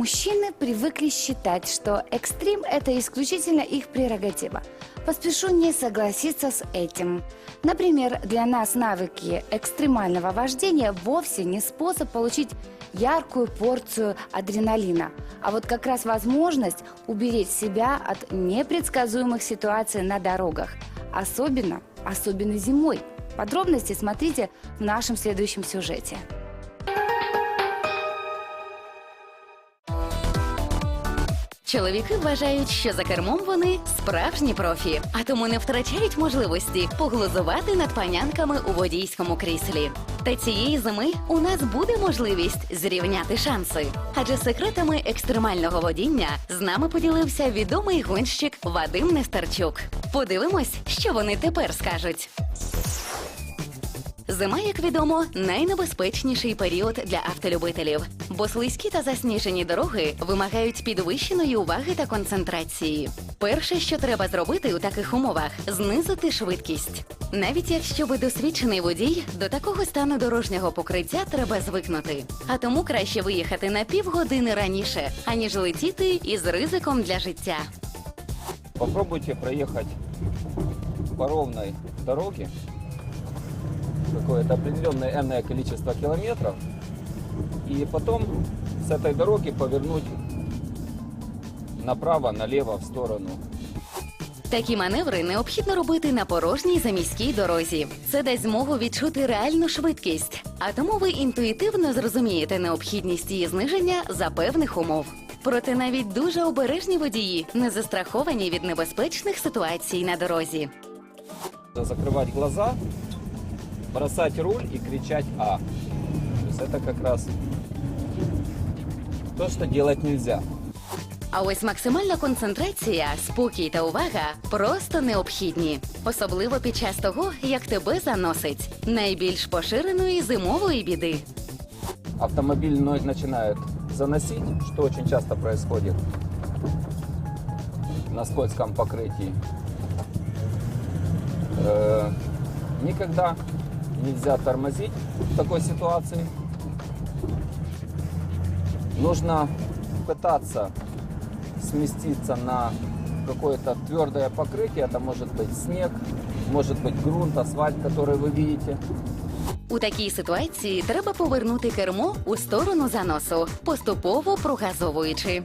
Мужчины привыкли считать, что экстрим – это исключительно их прерогатива. Поспешу не согласиться с этим. Например, для нас навыки экстремального вождения вовсе не способ получить яркую порцию адреналина, а вот как раз возможность уберечь себя от непредсказуемых ситуаций на дорогах, особенно, особенно зимой. Подробности смотрите в нашем следующем сюжете. Чоловіки вважають, що за кермом вони справжні профі, а тому не втрачають можливості поглузувати над панянками у водійському кріслі. Та цієї зими у нас буде можливість зрівняти шанси. Адже секретами екстремального водіння з нами поділився відомий гонщик Вадим Нестерчук. Подивимось, що вони тепер скажуть. Зима, як відомо, найнебезпечніший період для автолюбителів, бо слизькі та засніжені дороги вимагають підвищеної уваги та концентрації. Перше, що треба зробити у таких умовах, знизити швидкість. Навіть якщо ви досвідчений водій, до такого стану дорожнього покриття треба звикнути. А тому краще виїхати на півгодини раніше, аніж летіти із ризиком для життя. Попробуйте проехать по ровной дороге какое-то определенное энное количество километров и потом с этой дороги повернуть направо, налево, в сторону. Такі маневри необхідно робити на порожній заміській дорозі. Це дасть змогу відчути реальну швидкість, а тому ви інтуїтивно зрозумієте необхідність її зниження за певних умов. Проте навіть дуже обережні водії не застраховані від небезпечних ситуацій на дорозі. Закрывать глаза, бросать руль и кричать «А». То есть это как раз то, что делать нельзя. А ось максимальна концентрація, спокій та увага просто необхідні, особливо під час того, як тебе заносить найбільш поширеної зимової біди. автомобиль но- начинает заносить, что очень часто происходит на скользком покрытии. Э, Никогда нельзя тормозить в такой ситуации. Нужно пытаться сместиться на какое-то твердое покрытие. Это может быть снег, может быть грунт, асфальт, который вы видите. У такій ситуації треба повернути кермо у сторону заносу, поступово прогазовуючи.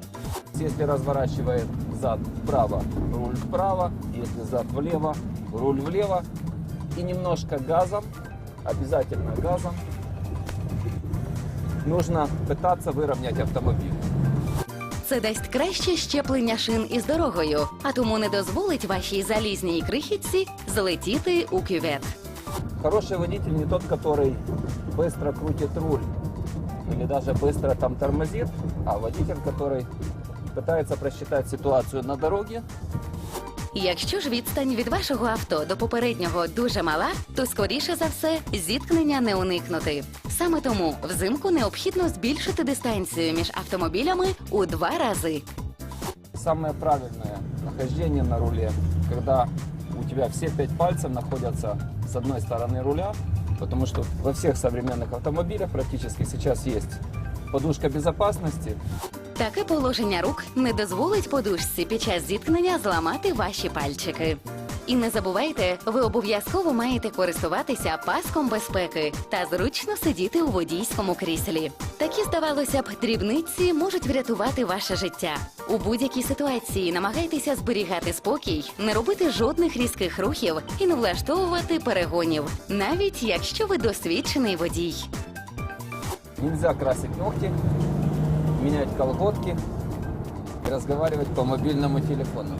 Если разворачивает зад вправо, руль вправо. Если зад влево, руль влево. И немножко газом, обязательно газом. Нужно пытаться выровнять автомобиль. Це дасть краще щеплення шин із дорогою, а тому не дозволить вашій залізній крихітці злетіти у кювет. Хороший водитель не тот, который быстро крутит руль или даже быстро там тормозит, а водитель, который пытается просчитать ситуацию на дороге, Якщо ж відстань від вашого авто до попереднього дуже мала, то скоріше за все зіткнення не уникнути. Саме тому взимку необхідно збільшити дистанцію між автомобілями у два рази. Самое правильное нахождение на руле, когда у тебя все пять пальцев находятся с одной стороны руля, потому что во всех современных автомобилях практически сейчас есть подушка безопасности. Таке положення рук не дозволить подушці під час зіткнення зламати ваші пальчики. І не забувайте, ви обов'язково маєте користуватися паском безпеки та зручно сидіти у водійському кріслі. Такі, здавалося б, дрібниці можуть врятувати ваше життя. У будь-якій ситуації намагайтеся зберігати спокій, не робити жодних різких рухів і не влаштовувати перегонів, навіть якщо ви досвідчений водій. Нельзя красить ногти, менять колготки и разговаривать по мобильному телефону.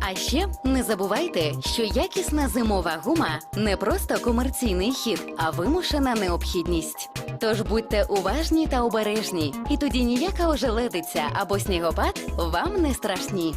А ще не забувайте, що якісна зимова гума не просто комерційний хід, а вимушена необхідність. Тож будьте уважні та обережні, і тоді ніяка ожеледиця або снігопад вам не страшні.